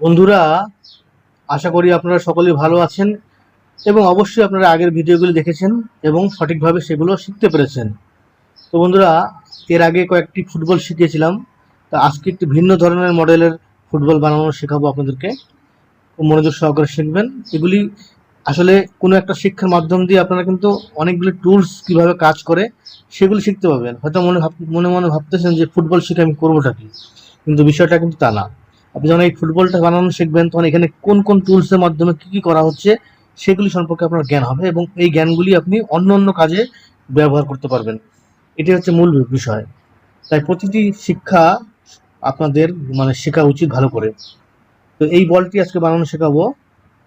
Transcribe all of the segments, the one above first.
বন্ধুরা, আশা করি আপনারা সকলেই ভালো আছেন এবং অবশ্যই আপনারা আগের ভিডিওগুলি দেখেছেন এবং সঠিকভাবে সেগুলো শিখতে পেরেছেন। তো বন্ধুরা, এর আগে কয়েকটি ফুটবল শিখিয়েছিলাম। তা আজকে একটি ভিন্ন ধরনের মডেলের ফুটবল বানানো শেখাবো আপনাদেরকে। মনোযোগ সহকারে শিখবেন। এগুলি আসলে কোনো একটা শিক্ষার মাধ্যম দিয়ে আপনারা কিন্তু অনেকগুলি টুলস কীভাবে কাজ করে সেগুলি শিখতে পাবেন হয়তো মনে মনে মনে ভাবতেছেন যে ফুটবল শিখে আমি করবোটা কি? কিন্তু বিষয়টা কিন্তু তা না। আপনি যখন এই ফুটবলটা বানানো শিখবেন, তখন এখানে কোন কোন টুলসের মাধ্যমে কি কি করা হচ্ছে, সেগুলি সম্পর্কে আপনার জ্ঞান হবে এবং এই জ্ঞানগুলি আপনি অন্য অন্য কাজে ব্যবহার করতে পারবেন। এটি হচ্ছে মূল বিষয়। তাই প্রতিটি শিক্ষা আপনাদের মানে শেখা উচিত ভালো করে। তো এই বলটি আজকে বানানো শেখাবো।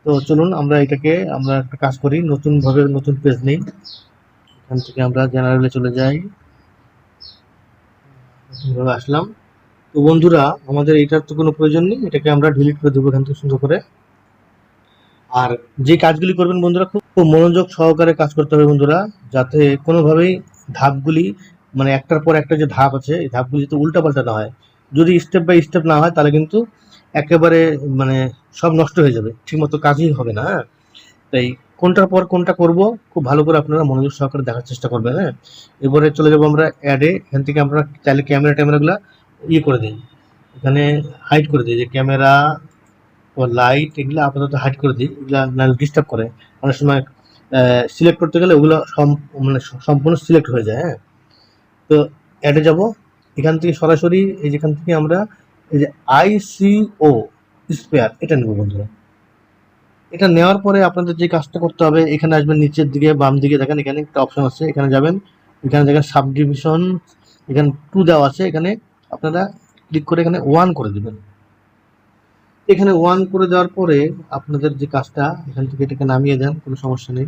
তো চলুন, আমরা এটাকে, আমরা একটা কাজ করি। নতুন ভাবে নতুন পেজ নেই। এখান থেকে আমরা জেনারেলে চলে যাই। নতুনভাবে আসলাম। তো বন্ধুরা, আমাদের এটার তো কোনো প্রয়োজন নেই, এটাকে আমরা ডিলিট করে দেবো এখান থেকে সুন্দর করে। আর যে কাজগুলি করবেন বন্ধুরা, খুব মনোযোগ সহকারে কাজ করতে হবে বন্ধুরা, যাতে কোনোভাবেই ধাপগুলি মানে একটার পর একটা যে ধাপ আছে, এই ধাপগুলি যাতে উল্টাপাল্টা না হয়। যদি স্টেপ বাই স্টেপ না হয়, তাহলে কিন্তু একেবারে মানে সব নষ্ট হয়ে যাবে, ঠিকমতো কাজই হবে না হ্যাঁ? তাই কোনটার পর কোনটা করব, খুব ভালো করে আপনারা মনোযোগ সহকারে দেখার চেষ্টা করবেন হ্যাঁ? এবারে চলে যাব আমরা অ্যাডে এখান থেকে আমরা চাইলে ক্যামেরা ট্যামেরাগুলো ইয়ে করে দিই এখানে হাইড করে দিই যে ক্যামেরা ও লাইট এগুলো আপাতত হাইড করে দিই এগুলো নাহলে ডিস্টার্ব করে। অনেক সময় সিলেক্ট করতে গেলে ওগুলো মানে সম্পূর্ণ সিলেক্ট হয়ে যায় হ্যাঁ? তো অ্যাডে যাব। এখান থেকে সরাসরি এই যেখান থেকে আমরা এই যে আইসিও স্পেয়ার এটা নেব বন্ধুরা। এটা নেওয়ার পরে আপনাদের যে কাজটা করতে হবে, এখানে আসবেন নিচের দিকে, বাম দিকে। দেখেন এখানে একটা অপশন আছে, এখানে যাবেন। এখানে দেখেন সাব ডিভিশন এখানে টু দেওয়া আছে, এখানে আপনারা ক্লিক করে এখানে ওয়ান করে দিবেন। এখানে ওয়ান করে দেওয়ার পরে আপনাদের যে কাজটা, এখান থেকে এটাকে নামিয়ে দেন, কোনো সমস্যা নেই।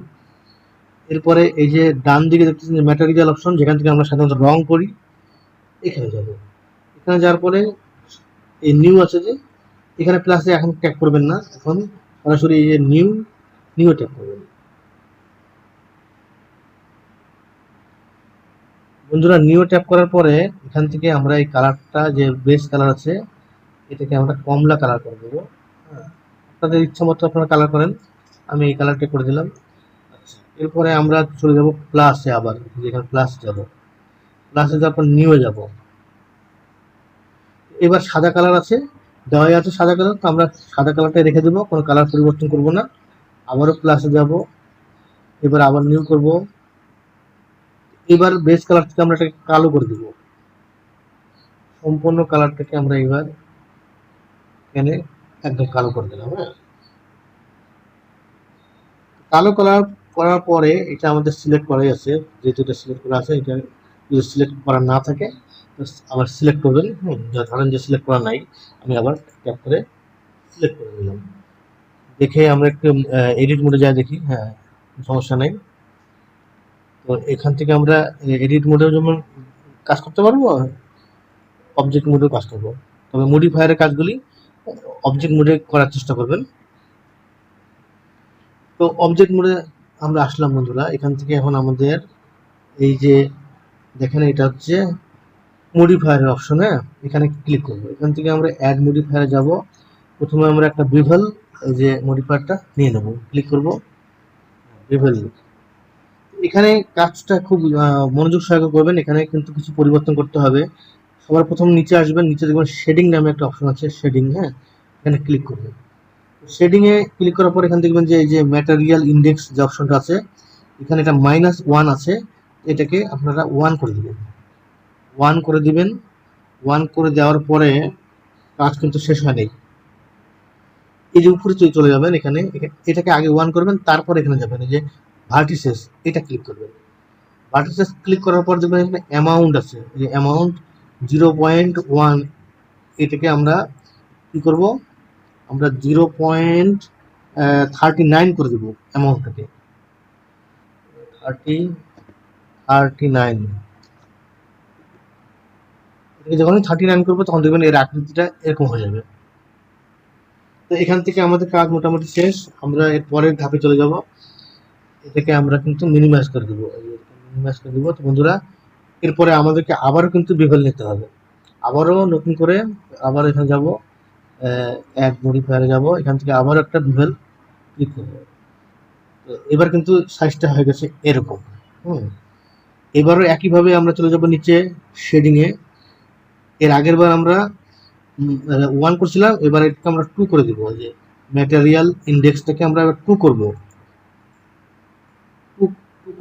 এরপরে এই যে ডান দিকে দেখতেছেন যে ম্যাটেরিয়াল অপশন যেখান থেকে আমরা সাধারণত রং করি, এখানে যাব। এখানে যাওয়ার পরে এই নিউ আছে যে, এখানে প্লাসে এখন ট্যাগ করবেন না। এখন সরাসরি এই যে নিউ নিউ ট্যাগ করবেন। বন্ধুরা নিউ ট্যাপ করার পরে এখান থেকে আমরা এই কালারটা যে বেস কালার আছে এটাকে আমরা কমলা কালার করে দেবো। হ্যাঁ, আপনাদের ইচ্ছা মতো আপনারা কালার করেন। আমি এই কালারটা করে দিলাম। আচ্ছা, এরপরে আমরা চলে যাব প্লাসে আবার যেখানে প্লাস যাব। প্লাসে যাওয়ার পর নিউ যাব। এবার সাদা কালার আছে। দেওয়াই আছে সাদা কালার তো আমরা সাদা কালারটাই রেখে দেবো। কোনো কালার পরিবর্তন করব না। আবারও প্লাসে যাব। এবার আবার নিউ করব। এবার বেস কালার থেকে আমরা এটাকে কালো করে দিব। সম্পূর্ণ কালারটাকে আমরা এবার এখানে একদম কালো করে দিলাম হ্যাঁ। কালো কালার করার পরে এটা আমাদের সিলেক্ট করাই আছে, যেহেতু এটা সিলেক্ট করা আছে, এটা যদি সিলেক্ট করা না থাকে আবার সিলেক্ট করবেন যা ধরেন যে সিলেক্ট করা নাই, আমি আবার ট্যাপ করে সিলেক্ট করে দিলাম দেখে আমরা একটু এডিট মোডে যাই দেখি হ্যাঁ সমস্যা নেই। তো এখান থেকে আমরা এডিট মোডেও যেমন কাজ করতে পারব অবজেক্ট মোডেও কাজ করব। তবে মডিফায়ারের কাজগুলি অবজেক্ট মোডে করার চেষ্টা করবেন। তো অবজেক্ট মোডে আমরা আসলাম বন্ধুরা, এখান থেকে এখন আমাদের এই যে দেখেন এটা হচ্ছে মডিফায়ারের অপশনে এখানে ক্লিক করব। এখান থেকে আমরা অ্যাড মডিফায়ারে যাব। প্রথমে আমরা একটা বিভেল যে মডিফায়ারটা নিয়ে নেব। ক্লিক করব। বিভেল এখানে কাজটা খুব মনোযোগ সহকারে করবেন। এখানে কিন্তু কিছু পরিবর্তন করতে হবে। সবার প্রথম নিচে আসবেন। নিচে দেখবেন শেডিং নামে একটা অপশন আছে শেডিং হ্যাঁ? এখানে ক্লিক করবেন। শেডিং এ ক্লিক করার পর এখানে দেখবেন যে, এই যে ম্যাটেরিয়াল ইন্ডেক্স যে অপশনটা আছে, এখানে এটা মাইনাস ওয়ান আছে। এটাকে আপনারা ওয়ান করে দেবেন। ওয়ান করে দিবেন। ওয়ান করে দেওয়ার পরে কাজ কিন্তু শেষ হয় নাই। এই যে উপরে চলে যাবেন এখানে। এটাকে আগে ওয়ান করবেন, তারপর এখানে যাবেন। এই যে ভার্টিসেস এটা ক্লিক করবেন ভার্টিসেস ক্লিক করার পর দেখবেন এখানে অ্যামাউন্ট আছে। এই অ্যামাউন্ট জিরো পয়েন্ট ওয়ান এটাকে আমরা কি করব? আমরা জিরো পয়েন্ট থার্টি নাইন করে দেবো অ্যামাউন্টটাকে থার্টি থার্টি নাইন এটাকে যখন থার্টি নাইন করব, তখন দেখবেন এর আকৃতিটা এরকম হয়ে যাবে। তো এখান থেকে আমাদের কাজ মোটামুটি শেষ। আমরা এর পরের ধাপে চলে যাব। এটাকে আমরা কিন্তু মিনিমাইজ করে দেবো। মিনিমাইজ করে দেবো তো বন্ধুরা, এরপরে আমাদেরকে আবারও কিন্তু বিভেল নিতে হবে। আবারও নতুন করে আবার এখানে যাব অ্যাড মডিফায়ারে যাব, এখান থেকে আবার একটা বিভেল ক্লিক করব। এবার কিন্তু সাইজটা হয়ে গেছে এরকম। হুম। এবারও একইভাবে আমরা চলে যাব নিচে শেডিংয়ে এর আগের বার আমরা ওয়ান করছিলাম, এবার এটাকে আমরা টু করে দিব। যে ম্যাটেরিয়াল ইন্ডেক্সটাকে আমরা এবার টু করব।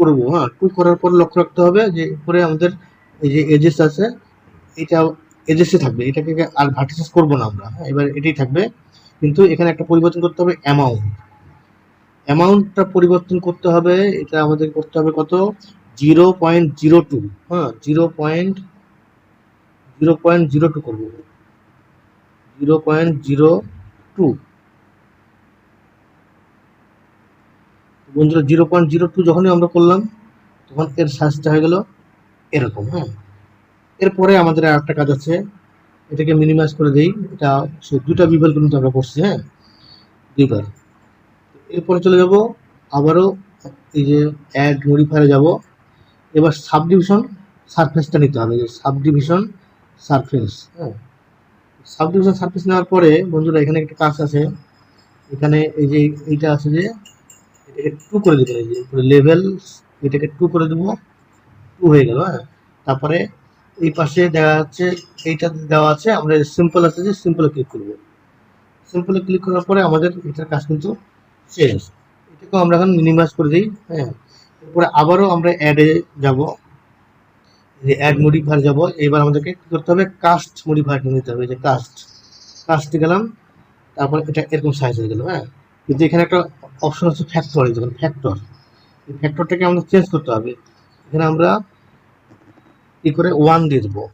করব হ্যাঁ টু করার পর লক্ষ্য রাখতে হবে যে, উপরে আমাদের এই যে এজেস আছে, এটা এজেসে থাকবে, এটাকে আর ভার্টিসেস করব না আমরা হ্যাঁ এবার এটাই থাকবে, কিন্তু এখানে একটা পরিবর্তন করতে হবে অ্যামাউন্ট অ্যামাউন্টটা পরিবর্তন করতে হবে, এটা আমাদের করতে হবে কত? জিরো পয়েন্ট জিরো টু হ্যাঁ zero point zero point zero two করব জিরো পয়েন্ট জিরো টু বন্ধুরা জিরো পয়েন্ট জিরো টু যখনই আমরা করলাম, তখন এর সাইজটা হয়ে গেল এরকম হ্যাঁ? এরপরে আমাদের আর একটা কাজ আছে, এটাকে মিনিমাইজ করে দেই। এটা সে দুটা বিভাগ কিন্তু আমরা করছি হ্যাঁ? দুইবার। এরপরে চলে যাব, আবারও এই যে অ্যাড মডিফায়ারে যাব। এবার সাব ডিভিশন সারফেসটা নিতে হবে যে সাব ডিভিশন সারফেস হ্যাঁ? সাব ডিভিশন সারফেস নেওয়ার পরে বন্ধুরা এখানে একটা কাজ আছে, এখানে এই যে এইটা আছে যে এটাকে টু করে দেবেন এই যে লেভেল এটাকে টু করে দেবো টু হয়ে গেল হ্যাঁ। তারপরে এই পাশে দেখা যাচ্ছে এইটা দেওয়া আছে, আমরা সিম্পল আছে যে সিম্পলে ক্লিক করব। সিম্পলে ক্লিক করার পরে আমাদের এটার কাজ কিন্তু শেষ। এটাকেও আমরা এখন মিনিমাইজ করে দিই হ্যাঁ। এরপরে আবারও আমরা অ্যাডে যাব। যে অ্যাড মডিফায়ার যাব এবার আমাদেরকে কী করতে হবে? কাস্ট মডিফায়ার নিতে হবে যে কাস্ট কাস্টে গেলাম, তারপর এটা এরকম সাইজ হয়ে গেল হ্যাঁ। কিন্তু এখানে একটা অপশন হচ্ছে ফ্যাক্টর এই দেখুন ফ্যাক্টর এই ফ্যাক্টরটাকে আমাদের চেঞ্জ করতে হবে। এখানে আমরা কি করে ওয়ান দিয়ে দেবো।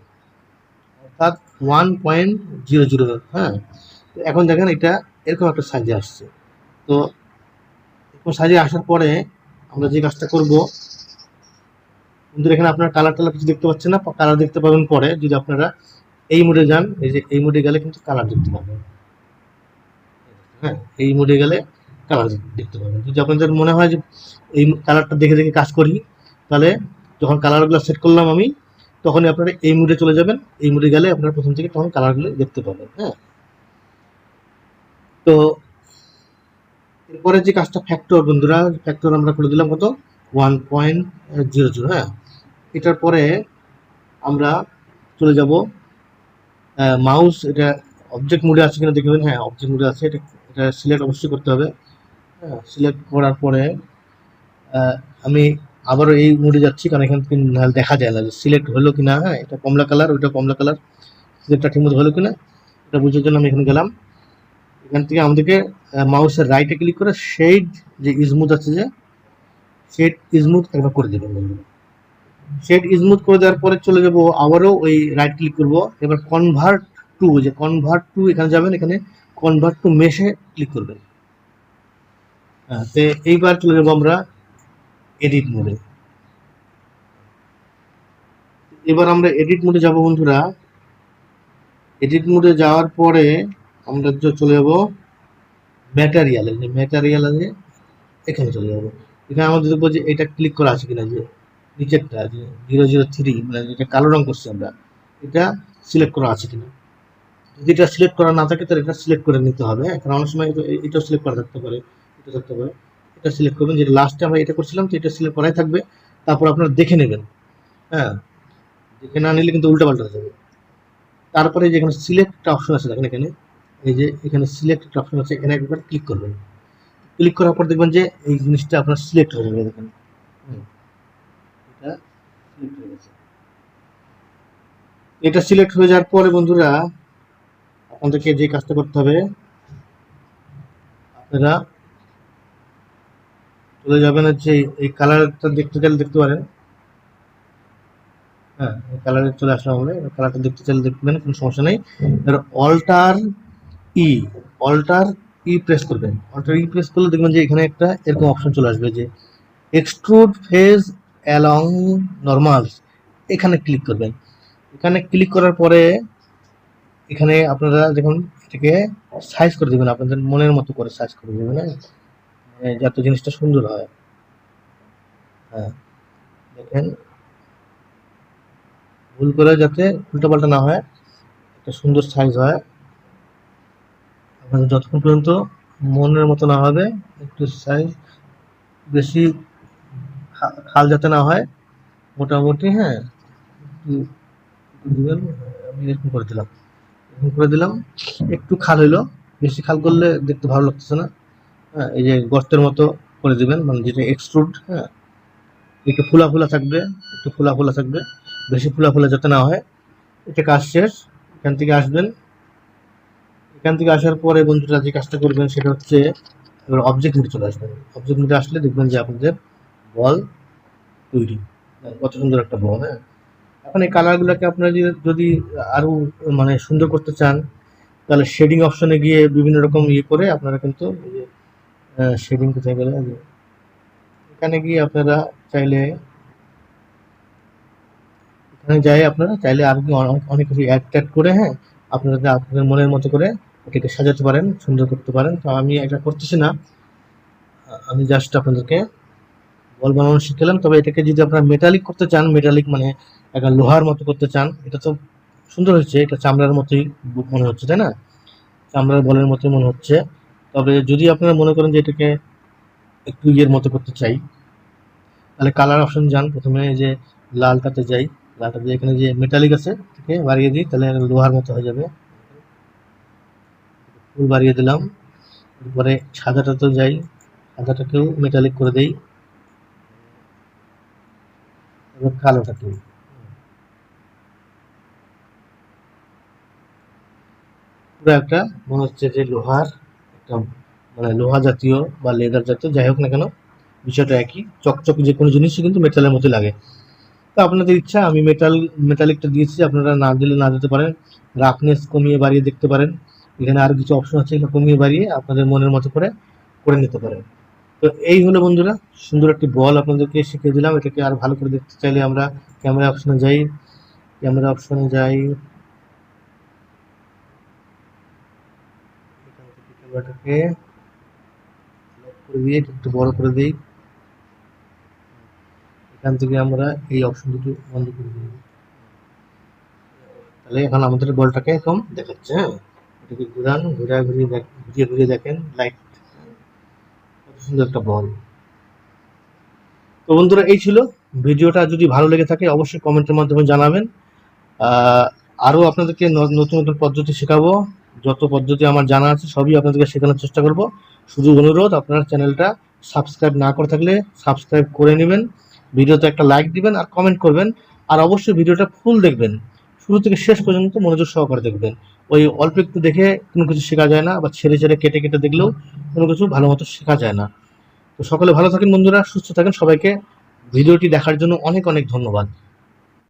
অর্থাৎ ওয়ান পয়েন্ট জিরো জিরো হ্যাঁ? তো এখন দেখেন এটা এরকম একটা সাইজে আসছে। তো এরকম সাইজে আসার পরে আমরা যে কাজটা করব কিন্তু এখানে আপনার কালার টালার কিছু দেখতে পাচ্ছেন না কালার দেখতে পাবেন পরে। যদি আপনারা এই মোডে যান, এই যে এই মোডে গেলে কিন্তু কালার দেখতে পাবেন। হ্যাঁ এই মোডে গেলে কালার দেখতে পাবেন যদি আপনাদের মনে হয় যে এই কালারটা দেখে দেখে কাজ করি, তাহলে যখন কালারগুলো সেট করলাম আমি, তখনই আপনারা এই মুডে চলে যাবেন। এই মুডে গেলে আপনারা প্রথম থেকে তখন কালারগুলো দেখতে পাবেন হ্যাঁ। তো এরপরে যে কাজটা ফ্যাক্টর বন্ধুরা ফ্যাক্টর আমরা করে দিলাম কত? ওয়ান পয়েন্ট জিরো জিরো হ্যাঁ। এটার পরে আমরা চলে যাব মাউস এটা অবজেক্ট মুডে আছে কিনা দেখবেন হ্যাঁ অবজেক্ট মুডে আছে। এটা এটা সিলেক্ট অবশ্যই করতে হবে। সিলেক্ট করার পরে আমি আবারও এই মোডে যাচ্ছি, কারণ এখান থেকে দেখা যায় না যে সিলেক্ট হলো কি না হ্যাঁ এটা কমলা কালার ওইটা কমলা কালার সিলেক্টটা ঠিকমতো হলো কি না এটা বোঝার জন্য আমি এখানে গেলাম। এখান থেকে আমাদেরকে মাউসের রাইটে ক্লিক করে শেড যে ইজমুথ আছে যে শেড ইজমুথ একবার করে দেবেন শেড ইজমুথ করে দেওয়ার পরে চলে যাব, আবারও ওই রাইট ক্লিক করব। এবার কনভার্ট টু যে কনভার্ট টু এখানে যাবেন, এখানে কনভার্ট টু মেশে ক্লিক করবেন। হ্যাঁ তো এইবার চলে যাব আমরা এডিট মোডে এবার আমরা এডিট মোডে যাব বন্ধুরা। এডিট মোডে যাওয়ার পরে আমরা চলে যাব ম্যাটারিয়ালে যে ম্যাটারিয়াল আছে এখানে চলে যাব। এখানে আমাদের দেখব যে এটা ক্লিক করা আছে কিনা, যে নিচেরটা, যে জিরো জিরো থ্রি মানে যেটা কালো রং করছি আমরা, এটা সিলেক্ট করা আছে কিনা। যদি এটা সিলেক্ট করা না থাকে, তাহলে এটা সিলেক্ট করে নিতে হবে হ্যাঁ? কারণ অনেক সময় এটাও সিলেক্ট করা থাকতে পারে। এটা থাকতে পারে এটা সিলেক্ট করবেন, যেটা লাস্টে আমরা এটা করছিলাম, তো এটা সিলেক্ট করাই থাকবে। তারপর আপনারা দেখে নেবেন। হ্যাঁ? দেখে না নিলে কিন্তু উল্টা পাল্টা যাবে। তারপরে যেখানে সিলেক্ট অপশন আছে, দেখেন এখানে, এই যে এখানে সিলেক্ট একটা অপশন আছে, এখানে একবার ক্লিক করবেন। ক্লিক করার পর দেখবেন যে এই জিনিসটা আপনার সিলেক্ট হয়ে যাবে, দেখেন। এটা সিলেক্ট হয়ে যাওয়ার পরে বন্ধুরা, আপনাদেরকে যে কাজটা করতে হবে, আপনারা চলে যাবেন হচ্ছে এই কালারটা দেখতে চাইলে দেখতে পারেন। হ্যাঁ কালারে চলে আসলাম আমরা। কালারটা দেখতে চাইলে দেখবেন, কোনো সমস্যা নেই। এবার alt E alt E press করবেন। অল্টার ই প্রেস করলে দেখবেন যে এখানে একটা এরকম অপশন চলে আসবে যে এক্সট্রুড ফেজ অ্যালং নর্মাল এখানে ক্লিক করবেন। এখানে ক্লিক করার পরে এখানে আপনারা দেখুন, এটাকে সাইজ করে দেবেন, আপনাদের মনের মতো করে সাইজ করে দেবেন হ্যাঁ? যাতে জিনিসটা সুন্দর হয়। হ্যাঁ। দেখেন। ভুল করে যাতে উল্টোপাল্টা না হয়, একটা সুন্দর সাইজ হয়। আপনাদের যতক্ষণ পর্যন্ত মনের মতো না হবে, একটু সাইজ বেশি খাল যাতে না হয়, মোটামুটি হ্যাঁ দিবেন, আমি এরকম করে দিলাম। এরকম করে দিলাম, একটু খাল হইল, বেশি খাল করলে দেখতে ভালো লাগতেছে না। হ্যাঁ এই যে গর্তের মতো করে দিবেন মানে যেটা এক্সট্রুড হ্যাঁ একটু ফুলা ফুলা থাকবে, একটু ফুলা ফুলা থাকবে, বেশি ফুলা ফুলা যাতে না হয়। এটা কাজ শেষ, এখান থেকে আসবেন। এখান থেকে আসার পরে বন্ধুরা যে কাজটা করবেন সেটা হচ্ছে, এবার অবজেক্ট নিতে চলে আসবেন। অবজেক্ট নিতে আসলে দেখবেন যে আপনাদের বল তৈরি কত সুন্দর একটা বল হ্যাঁ। এখন এই কালারগুলোকে আপনারা যদি যদি আরও মানে সুন্দর করতে চান, তাহলে শেডিং অপশনে গিয়ে বিভিন্ন রকম ইয়ে করে আপনারা কিন্তু শেডিং কোথায় গেলে এখানে গিয়ে আপনারা চাইলে, এখানে যাই আপনারা, চাইলে অনেক অনেক কিছু অ্যাড ট্যাড করে হ্যাঁ আপনারা আপনাদের মনের মতো করে এটাকে সাজাতে পারেন, সুন্দর করতে পারেন। তো আমি এটা করতেছি না। আমি জাস্ট আপনাদেরকে বল বানানো শিখলাম। তবে এটাকে যদি আপনারা মেটালিক করতে চান মেটালিক মানে একটা লোহার মতো করতে চান, এটা তো সুন্দর হচ্ছে, এটা চামড়ার মতোই মনে হচ্ছে, তাই না? চামড়ার বলের মতোই মনে হচ্ছে। তবে যদি আপনারা মনে করেন যে এটাকে একটু ইয়ের মতো করতে চাই, তাহলে কালার অপশন যান। প্রথমে যে লালটাতে যাই। লালটাতে এখানে যে মেটালিক আছে, এটাকে বাড়িয়ে দিই, তাহলে লোহার মতো হয়ে যাবে। ফুল বাড়িয়ে দিলাম। এরপরে সাদাটাতেও যাই। সাদাটাকেও মেটালিক করে দেই। এবার কালোটাকেও পুরো একটা মনে হচ্ছে যে লোহার। মানে লোহা জাতীয় বা লেদার জাতীয়, যাই হোক না কেন, বিষয়টা একই। চকচকে যে কোনো জিনিসই কিন্তু মেটালের মতো লাগে। তো আপনাদের ইচ্ছা, আমি মেটাল মেটালিকটা দিয়েছি, আপনারা না দিলে না দিতে পারেন। রাফনেস কমিয়ে বাড়িয়ে দেখতে পারেন। এখানে আর কিছু অপশন আছে, এগুলো কমিয়ে বাড়িয়ে আপনাদের মনের মতো করে করে নিতে পারেন। তো এই হলো বন্ধুরা, সুন্দর একটি বল আপনাদেরকে শিখিয়ে দিলাম। এটাকে আর ভালো করে দেখতে চাইলে আমরা ক্যামেরা অপশনে যাই। ক্যামেরা অপশনে যাই। লক করে দিয়ে একটু বড় করে দিই। এখান থেকে আমরা এই অপশন দুটো বন্ধ করে দিই তাহলে এখন আমাদের বলটাকে এখন দেখাচ্ছে হ্যাঁ? এটাকে ঘুরান ঘুরা ঘুরিয়ে ঘুরিয়ে ঘুরিয়ে দেখেন লাইট কত সুন্দর একটা বল। তো বন্ধুরা এই ছিল ভিডিওটা। যদি ভালো লেগে থাকে অবশ্যই কমেন্টের মাধ্যমে জানাবেন। আহ, আরও আপনাদেরকে নতুন নতুন পদ্ধতি শেখাবো। যত পদ্ধতি আমার জানা আছে, সবই আপনাদেরকে শেখানোর চেষ্টা করব। শুধু অনুরোধ, আপনার চ্যানেলটা সাবস্ক্রাইব না করে থাকলে সাবস্ক্রাইব করে নেবেন, ভিডিওতে একটা লাইক দিবেন আর কমেন্ট করবেন, আর অবশ্যই ভিডিওটা ফুল দেখবেন। শুরু থেকে শেষ পর্যন্ত মনোযোগ সহকারে দেখবেন। ওই অল্প একটু দেখে কোনো কিছু শেখা যায় না, বা ছেড়ে ছেড়ে কেটে কেটে দেখলেও কোনো কিছু ভালো মতো শেখা যায় না। তো সকলে ভালো থাকেন বন্ধুরা, সুস্থ থাকেন সবাইকে। ভিডিওটি দেখার জন্য অনেক অনেক ধন্যবাদ।